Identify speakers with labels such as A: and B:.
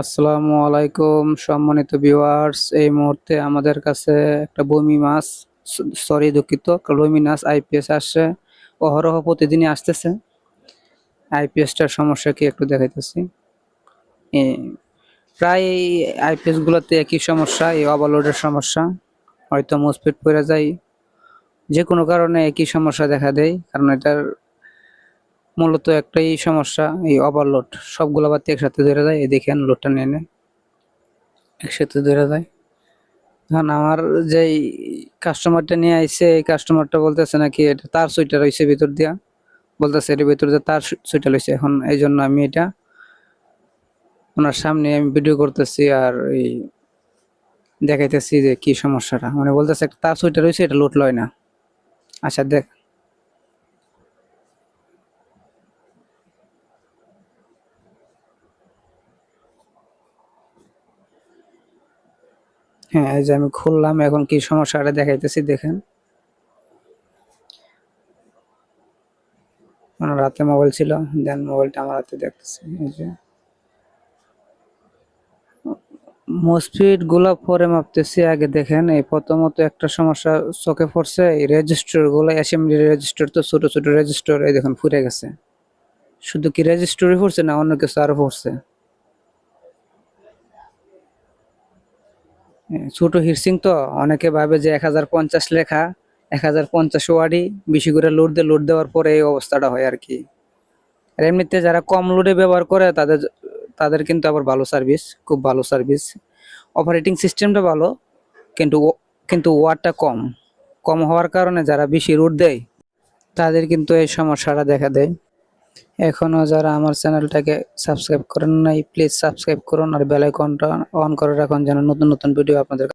A: আসসালামু আলাইকুম, সম্মানিত ভিউয়ার্স এই মুহূর্তে আমাদের কাছে একটা বমি মাছ সরি দুঃখিত বমি মাছ আইপিএস আসছে। অহরহ প্রতিদিনই আসতেছে। আইপিএসটার সমস্যা কি একটু দেখাইতেছি। প্রায় আইপিএসগুলোতে একই সমস্যা, এই ওভারলোডের সমস্যা। হয়তো মুসপিট পড়ে যায়। যে কোনো কারণে একই সমস্যা দেখা দেয়, কারণ এটার মূলত একটাই সমস্যা, এই ওভারলোড সবগুলো বাতি একসাথে ধরে যায় দেখেন লোডটা নিয়ে নেয় একসাথে ধরে যায়। এখন আমার যেই কাস্টমারটা নিয়ে আইছে, এই কাস্টমারটা বলতেছে নাকি এটা তার সুইটার রয়েছে ভিতর দিয়া। বলতেছে এর ভিতর দিয়ে তার সুইটার রয়েছে। এখন এই জন্য আমি এটা ওনার সামনে আমি ভিডিও করতেছি আর এই দেখাইতেছি যে কি সমস্যাটা। মানে বলতেছে তার সুইটার রয়েছে, এটা লোড লয় না। আচ্ছা দেখ হ্যাঁ এই যে আমি খুললাম, এখন কি সমস্যাটা দেখাইতেছি, দেখেন। আমার হাতে মোবাইল ছিল, দেন মোবাইলটা আমার হাতে দেখতেছি, এই যে। মসফিটগুলা পরে মাপতেছি, আগে দেখেন, এই প্রথমত একটা সমস্যা চোখে পড়ছে, এই রেজিস্টারগুলো অ্যাসেম্বলি রেজিস্টার তো ছোট ছোট রেজিস্টার এই দেখুন, ফুটে গেছে। শুধু কি রেজিস্টারই পড়ছে না, অন্য কিছু আরও পড়ছে। ছোট হিরসিং তো, অনেকে ভাবে যে এক হাজার পঞ্চাশ লেখা, এক হাজার পঞ্চাশ ওয়ার্ডই বেশি করে লোড দিয়ে লোড দেওয়ার পরে এই অবস্থাটা হয় আর কি। আর এমনিতে যারা কম লোডে ব্যবহার করে, তাদের তাদের কিন্তু আবার ভালো সার্ভিস খুব ভালো সার্ভিস অপারেটিং সিস্টেমটা ভালো, কিন্তু কিন্তু ওয়াটটা কম। কম হওয়ার কারণে যারা বেশি রুট দেয়, তাদের কিন্তু এই সমস্যাটা দেখা দেয়। এখনও যারা আমার চ্যানেলটাকে সাবস্ক্রাইব করেন নাই প্লিজ সাবস্ক্রাইব করুন আর বেল আইকনটা অন করে রাখুন যেন নতুন নতুন ভিডিও আপনাদের